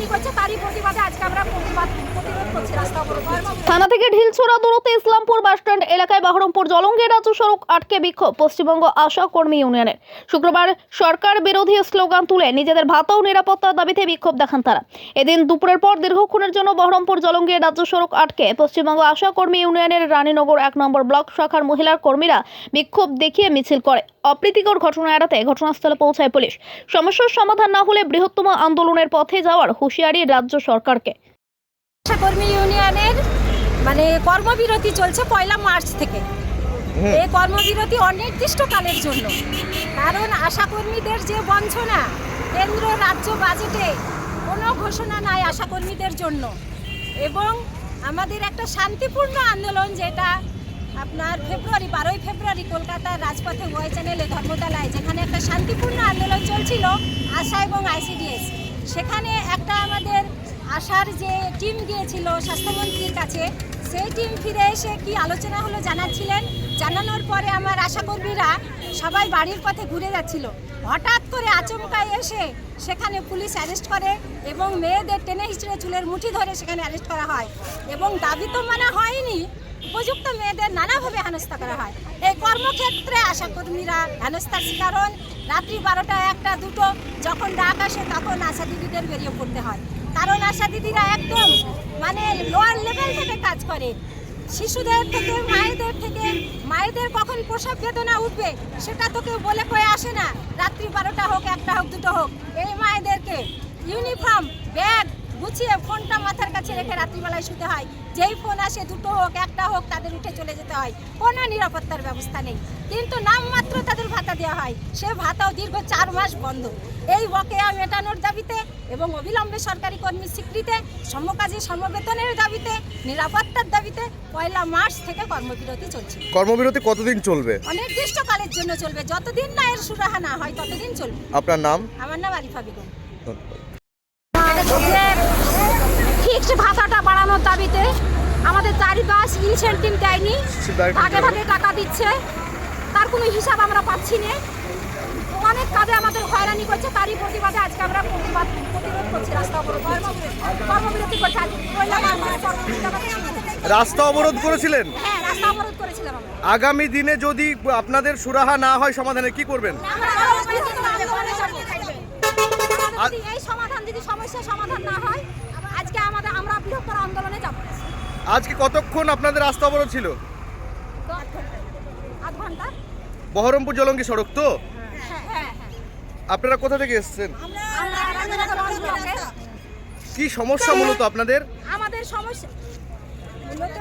হয়রানি করছে তারই প্রতিবাদে আজকে আমরা প্রতিবাদ প্রতিরোধ করছি রাস্তা অবরোধ করছি। থানা থেকে ঢিলছোড়া দূরত্বে ইসলামপুর বাসস্ট্যান্ড এলাকায় বহরমপুর জলঙ্গে রাজ্য সড়ক আটকে বিক্ষোভ, পশ্চিমবঙ্গ আশা কর্মী ইউনিয়নের। শুক্রবার সরকার বিরোধী স্লোগান তুলে নিজেদের ভাতা নিরাপত্তার দাবিতে বিক্ষোভ দেখান তারা। এদিন দুপুরের পর দীর্ঘক্ষণের জন্য বহরমপুর জলঙ্গে রাজ্য সড়ক আটকে পশ্চিমবঙ্গ আশা কর্মী ইউনিয়নের রানীনগর এক নম্বর ব্লক শাখার মহিলার কর্মীরা বিক্ষোভ দেখিয়ে মিছিল করে। অপ্রীতিকর ঘটনা এড়াতে ঘটনাস্থলে পৌঁছায় পুলিশ। সমস্যার সমাধান না হলে বৃহত্তম আন্দোলনের পথে যাওয়ার হুঁশিয়ারি রাজ্য সরকারকে। আশাকর্মী ইউনিয়নের মানে কর্মবিরতি চলছে পয়লা মার্চ থেকে। এই কর্মবিরতি অনির্দিষ্টকালের জন্য। কারণ আশাকর্মীদের যে বঞ্চনা কেন্দ্র রাজ্য বাজেটে কোনো ঘোষণা নাই আশাকর্মীদের জন্য। এবং আমাদের একটা শান্তিপূর্ণ আন্দোলন যেটা আপনার ফেব্রুয়ারি বারোই ফেব্রুয়ারি কলকাতার রাজপথে ওয়াই চ্যানেলে ধর্মতলায় যেখানে একটা শান্তিপূর্ণ আন্দোলন চলছিল আশা এবং আইসিডিএস। সেখানে একটা আমাদের আশার যে টিম গিয়েছিল স্বাস্থ্যমন্ত্রীর কাছে, সেই টিম ফিরে এসে কি আলোচনা হলো জানাচ্ছিলেন? জানানোর পরে আমার আশাকর্মীরা সবাই বাড়ির পথে ঘুরে যাচ্ছিল। হঠাৎ করে আচমকায় এসে সেখানে পুলিশ অ্যারেস্ট করে এবং মেয়েদের টেনে হিচড়ে চুলের মুঠি ধরে সেখানে অ্যারেস্ট করা হয় এবং দাবি তো মানা হয়নি, উপযুক্ত মেয়েদের নানাভাবে হেনস্থা করা হয়। এই কর্মক্ষেত্রে আশাকর্মীরা হেনস্থার হন। রাত্রি বারোটা একটা দুটো, যখন ডাক আসে তখন আশা দিদিদের বেরিয়ে পড়তে হয়। কারণ আশা দিদিরা একদম মানে লোয়ার লেভেল থেকে কাজ করে। শিশুদের থেকে, মায়েদের থেকে, মায়েদের কখন প্রসব বেদনা উঠবে সেটা তো কেউ বলে কয়ে আসে না। রাত্রি বারোটা হোক, একটা হোক, দুটো হোক, এই মায়েদেরকে কাছে রেখে রাত্রিবেলায় শুতে হয়। যেই ফোন আসে দুটো হোক একটা হোক তাদের উঠে চলে যেতে হয়। কোনো নিরাপত্তার ব্যবস্থা নেই। কিন্তু নামমাত্র তাদের ভাতা দেওয়া হয়। সে ভাতাও দীর্ঘ চার মাস বন্ধ। এই বকেয়া মেটানোর দাবিতে এবং অবিলম্বে সরকারি কর্মী স্বীকৃতি সমকাজী সমবেতনের দাবিতে নিরাপত্তার দাবিতে পয়লা মার্চ থেকে কর্মবিরতি চলছে। কর্মবিরতি কতদিন চলবে? অনির্দিষ্টকালের জন্য চলবে। যতদিন না এর সুরাহা না হয় ততদিন চলবে। আপনার নাম? আমার নাম আরিফা বেগম। ফিক্সড ভাতাটা বাড়ানোর দাবিতে আমাদের চারি মাস ইনসেন্টিভ দেয়নি ভাগে ভাগে টাকা দিচ্ছে। তার কোনো হিসাব আমরা পাচ্ছি না। অনেক কাজে আমাদের হয়রানি করছে। তারই প্রতিবাদে আজকে আমরা প্রতিবাদ প্রতিরোধ করছি রাস্তা অবরোধ কর্মবিরতি করছি রাস্তা অবরোধ করেছিলেন? হ্যাঁ রাস্তা অবরোধ করেছিলাম আগামী দিনে যদি আপনাদের সুরাহা না হয় সমাধানে কি করবেন? এই সমাধান যদি সমস্যার সমাধান না হয় আজকে আমাদের আমরা বৃহত্তর আন্দোলনে যাব। আজকে কতক্ষণ আপনাদের রাস্তা অবরোধ ছিল? আধ ঘণ্টা। বহরমপুর জলঙ্গি সড়ক তো? হ্যাঁ হ্যাঁ আপনারা কোথা থেকে এসেছেন? কি সমস্যা মূলত আপনাদের? আমাদের সমস্যা মূলত